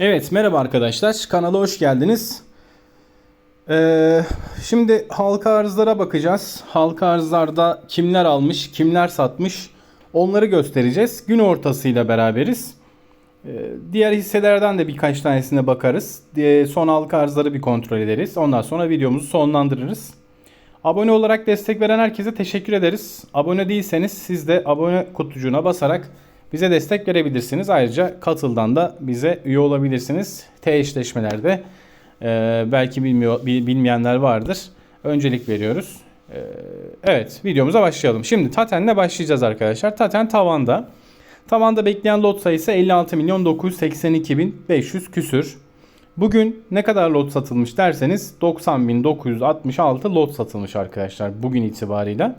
Evet merhaba arkadaşlar kanala hoş geldiniz. Ee, şimdi halka arzlara bakacağız. Halka arzlarda kimler almış, kimler satmış onları göstereceğiz. Gün ortasıyla beraberiz. Ee, diğer hisselerden de birkaç tanesine bakarız. Diye son halka arzları bir kontrol ederiz. Ondan sonra videomuzu sonlandırırız. Abone olarak destek veren herkese teşekkür ederiz. Abone değilseniz siz de abone kutucuğuna basarak bize destek verebilirsiniz. Ayrıca katıldan da bize üye olabilirsiniz. T eşleşmelerde e, belki bilmiyor, bil- bilmeyenler vardır. Öncelik veriyoruz. E, evet videomuza başlayalım. Şimdi Taten'le başlayacağız arkadaşlar. Taten tavanda. Tavanda bekleyen lot sayısı 56 milyon 982 bin 500 küsür. Bugün ne kadar lot satılmış derseniz 90.966 lot satılmış arkadaşlar bugün itibarıyla.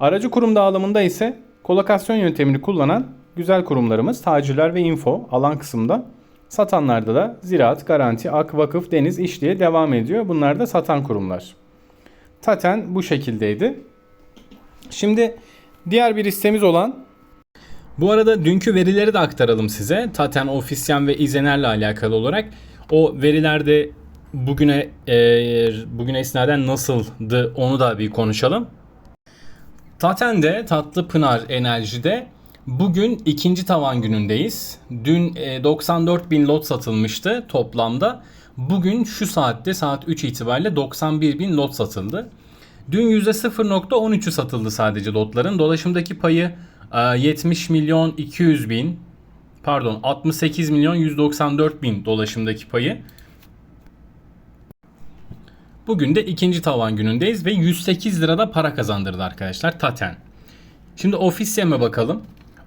Aracı kurum dağılımında ise kolokasyon yöntemini kullanan güzel kurumlarımız tacirler ve info alan kısımda. Satanlarda da ziraat, garanti, ak, vakıf, deniz, iş devam ediyor. Bunlar da satan kurumlar. Taten bu şekildeydi. Şimdi diğer bir listemiz olan bu arada dünkü verileri de aktaralım size. Taten, Ofisyen ve İzener'le alakalı olarak. O verilerde bugüne e, bugüne esnaden nasıldı onu da bir konuşalım. Taten'de Tatlı Pınar Enerji'de bugün ikinci tavan günündeyiz. Dün e, 94 bin lot satılmıştı toplamda. Bugün şu saatte saat 3 itibariyle 91 bin lot satıldı. Dün %0.13'ü satıldı sadece lotların. Dolaşımdaki payı e, 70 milyon 200 bin pardon 68 milyon 194 bin dolaşımdaki payı. Bugün de ikinci tavan günündeyiz ve 108 lirada para kazandırdı arkadaşlar Taten. Şimdi Ofisyem'e bakalım.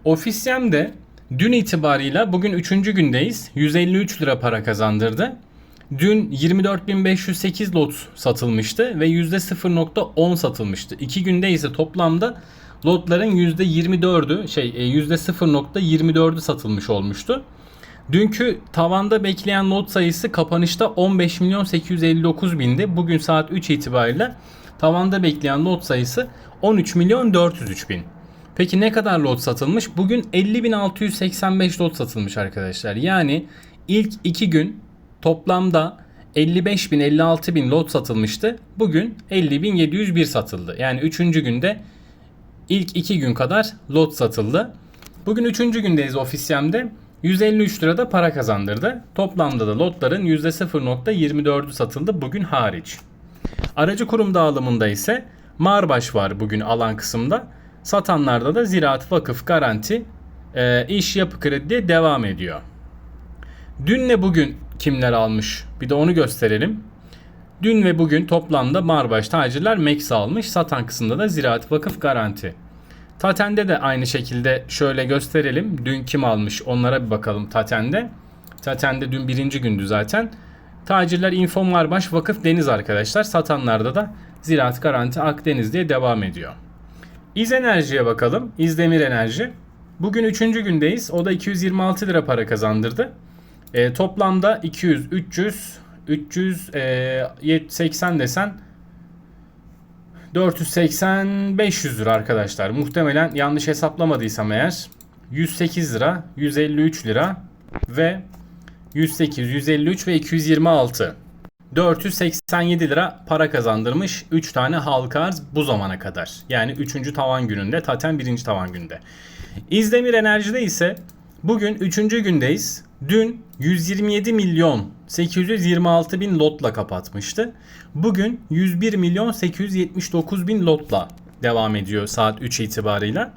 Ofisyem de dün itibarıyla bugün 3. gündeyiz. 153 lira para kazandırdı. Dün 24.508 lot satılmıştı ve %0.10 satılmıştı. 2 günde ise toplamda lotların %24'ü şey e, %0.24'ü satılmış olmuştu. Dünkü tavanda bekleyen lot sayısı kapanışta 15 milyon 859 bindi. Bugün saat 3 itibariyle tavanda bekleyen lot sayısı 13 milyon 403 bin. Peki ne kadar lot satılmış? Bugün 50.685 lot satılmış arkadaşlar. Yani ilk 2 gün toplamda 55 bin 56 bin lot satılmıştı. Bugün 50.701 satıldı. Yani 3. günde ilk 2 gün kadar lot satıldı. Bugün 3. gündeyiz ofisyemde. 153 lirada para kazandırdı. Toplamda da lotların %0.24'ü satıldı bugün hariç. Aracı kurum dağılımında ise Marbaş var bugün alan kısımda. Satanlarda da Ziraat Vakıf Garanti e, iş yapı kredi devam ediyor. Dünle bugün kimler almış? Bir de onu gösterelim. Dün ve bugün toplamda Marbaş tacirler Max almış. Satan kısımda da Ziraat Vakıf Garanti. Taten'de de aynı şekilde şöyle gösterelim. Dün kim almış onlara bir bakalım Taten'de. Taten'de dün birinci gündü zaten. Tacirler Info Marbaş Vakıf Deniz arkadaşlar. Satanlarda da Ziraat Garanti Akdeniz diye devam ediyor. İz Enerji'ye bakalım. İzdemir Enerji. Bugün üçüncü gündeyiz. O da 226 lira para kazandırdı. E, toplamda 200, 300, 300, e, 80 desen 480 500 lira arkadaşlar. Muhtemelen yanlış hesaplamadıysam eğer 108 lira, 153 lira ve 108, 153 ve 226. 487 lira para kazandırmış 3 tane halka arz bu zamana kadar. Yani 3. tavan gününde, Taten 1. tavan günde. İzdemir Enerji'de ise bugün 3. gündeyiz. Dün 127 milyon 826 bin lotla kapatmıştı. Bugün 101 milyon 879 bin lotla devam ediyor saat 3 itibarıyla.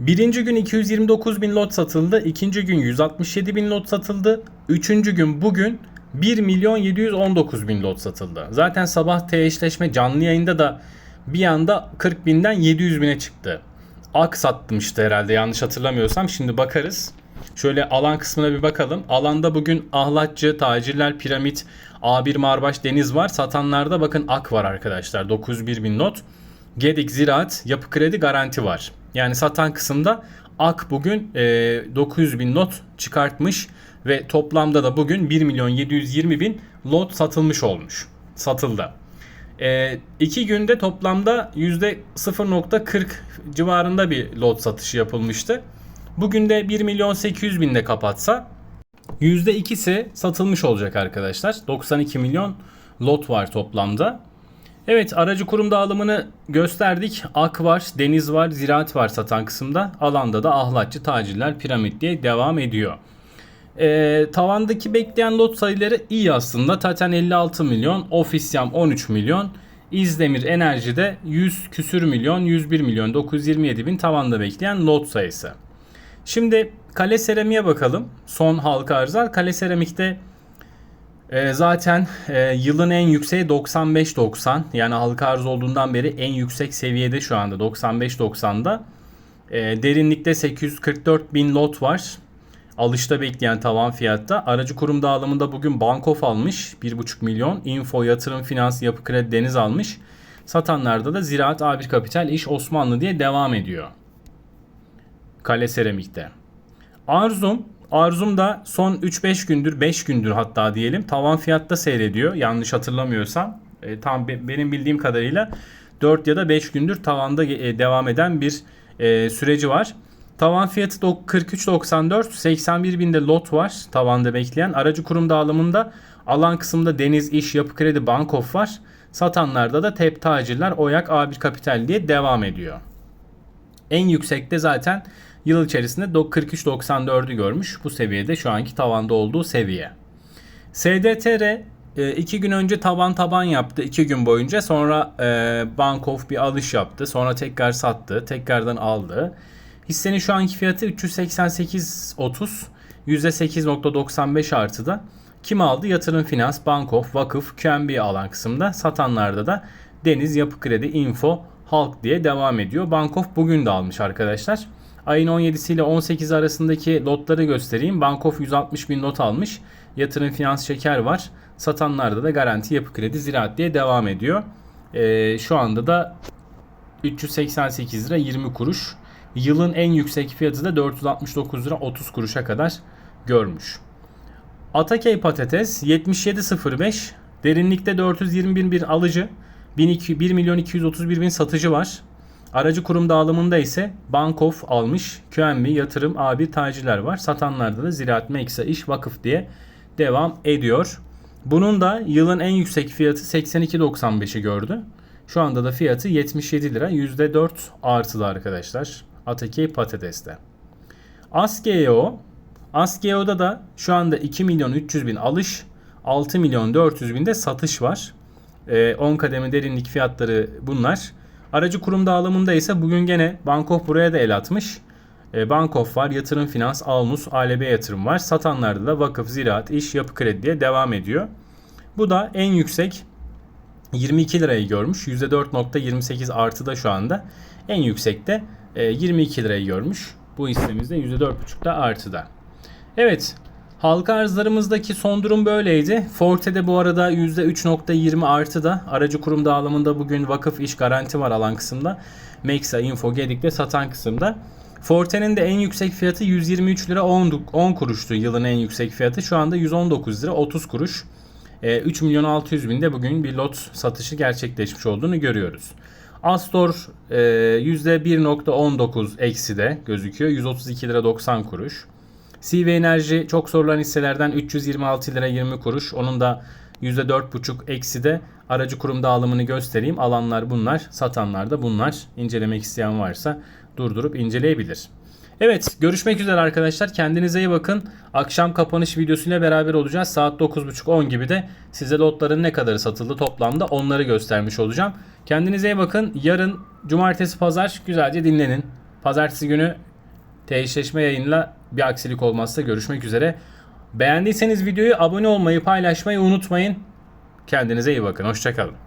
Birinci gün 229 bin lot satıldı. ikinci gün 167 bin lot satıldı. Üçüncü gün bugün 1 milyon 719 bin lot satıldı. Zaten sabah T eşleşme canlı yayında da bir anda 40 binden 700 bine çıktı. Ak satmıştı herhalde yanlış hatırlamıyorsam. Şimdi bakarız. Şöyle alan kısmına bir bakalım. Alanda bugün Ahlatçı, Tacirler, Piramit, A1 Marbaş, Deniz var. Satanlarda bakın Ak var arkadaşlar. 901 bin not. Gedik, Ziraat, Yapı Kredi, Garanti var. Yani satan kısımda Ak bugün e, 900 bin not çıkartmış ve toplamda da bugün 1 milyon 720 bin lot satılmış olmuş. Satıldı. E, iki günde toplamda %0.40 civarında bir lot satışı yapılmıştı. Bugün de 1 milyon 800 binde kapatsa %2'si satılmış olacak arkadaşlar. 92 milyon lot var toplamda. Evet aracı kurum dağılımını gösterdik. Ak var, deniz var, ziraat var satan kısımda. Alanda da ahlatçı, tacirler, piramit diye devam ediyor. Ee, tavandaki bekleyen lot sayıları iyi aslında. Taten 56 milyon, Ofisyam 13 milyon, İzdemir Enerji'de 100 küsür milyon, 101 milyon, 927 bin tavanda bekleyen lot sayısı. Şimdi kale seramiğe bakalım. Son halka arzlar. Kale seramikte e, zaten e, yılın en yükseği 95-90. Yani halka arz olduğundan beri en yüksek seviyede şu anda 95-90'da. E, derinlikte 844 bin lot var. Alışta bekleyen tavan fiyatta. Aracı kurum dağılımında bugün Bankof almış 1,5 milyon. Info, Yatırım, Finans, Yapı Kredi, Deniz almış. Satanlarda da Ziraat, A1 Kapital, İş Osmanlı diye devam ediyor. Kale Seramik'te. Arzum Arzum da son 3-5 gündür 5 gündür hatta diyelim tavan fiyatta seyrediyor. Yanlış hatırlamıyorsam. E, tam be, benim bildiğim kadarıyla 4 ya da 5 gündür tavanda e, devam eden bir e, süreci var. Tavan fiyatı 43.94 81 binde lot var tavanda bekleyen. Aracı kurum dağılımında alan kısımda Deniz İş Yapı Kredi Bankof var. Satanlarda da TEP Tacirler Oyak A1 Kapital diye devam ediyor. En yüksekte zaten yıl içerisinde 43.94'ü görmüş. Bu seviyede şu anki tavanda olduğu seviye. SDTR 2 gün önce taban taban yaptı 2 gün boyunca. Sonra e, Bankof bir alış yaptı. Sonra tekrar sattı. Tekrardan aldı. Hissenin şu anki fiyatı 388.30. %8.95 artıda. Kim aldı? Yatırım Finans, Bankof, Vakıf, QNB alan kısımda. Satanlarda da Deniz, Yapı Kredi, Info, Halk diye devam ediyor. Bankof bugün de almış arkadaşlar. Ayın 17'si ile 18 arasındaki lotları göstereyim. Bankof 160 bin lot almış. Yatırım Finans Şeker var. Satanlarda da Garanti Yapı Kredi Ziraat diye devam ediyor. Ee, şu anda da 388 lira 20 kuruş. Yılın en yüksek fiyatı da 469 lira 30 kuruşa kadar görmüş. Atakey patates 77.05 derinlikte 421 bir alıcı 1 milyon 231 bin satıcı var. Aracı kurum dağılımında ise Bankof almış, QNB, Yatırım, A1 tacirler var. Satanlarda da Ziraat, Meksa, İş, Vakıf diye devam ediyor. Bunun da yılın en yüksek fiyatı 82.95'i gördü. Şu anda da fiyatı 77 lira. %4 artılı arkadaşlar. Atakey patateste. Askeo. Askeo'da da şu anda 2 milyon 300 bin alış, 6 milyon 400 bin de satış var. 10 ee, kademe derinlik fiyatları bunlar. Aracı kurum dağılımında ise bugün gene Bankof buraya da el atmış. E, Bankof var, Yatırım Finans, Almus, ALB Yatırım var. Satanlarda da Vakıf, Ziraat, İş, Yapı Kredi diye devam ediyor. Bu da en yüksek 22 lirayı görmüş. %4.28 artıda şu anda. En yüksekte 22 lirayı görmüş. Bu hissemizde %4.5'da artıda. Evet Halka arzlarımızdaki son durum böyleydi. Forte'de bu arada %3.20 artı da aracı kurum dağılımında bugün vakıf iş garanti var alan kısımda. Mexa, Info, Gedik'te satan kısımda. Forte'nin de en yüksek fiyatı 123 lira 10, 10 kuruştu yılın en yüksek fiyatı. Şu anda 119 lira 30 kuruş. E, 3 milyon 600 binde bugün bir lot satışı gerçekleşmiş olduğunu görüyoruz. Astor e, %1.19 eksi de gözüküyor. 132 lira 90 kuruş. CV Enerji çok sorulan hisselerden 326 lira 20 kuruş. Onun da %4,5 eksi de aracı kurum dağılımını göstereyim. Alanlar bunlar, satanlar da bunlar. İncelemek isteyen varsa durdurup inceleyebilir. Evet görüşmek üzere arkadaşlar. Kendinize iyi bakın. Akşam kapanış videosuyla beraber olacağız. Saat 9.30-10 gibi de size lotların ne kadarı satıldı toplamda onları göstermiş olacağım. Kendinize iyi bakın. Yarın cumartesi pazar güzelce dinlenin. Pazartesi günü Teşleşme yayınla bir aksilik olmazsa görüşmek üzere. Beğendiyseniz videoyu abone olmayı, paylaşmayı unutmayın. Kendinize iyi bakın. Hoşçakalın.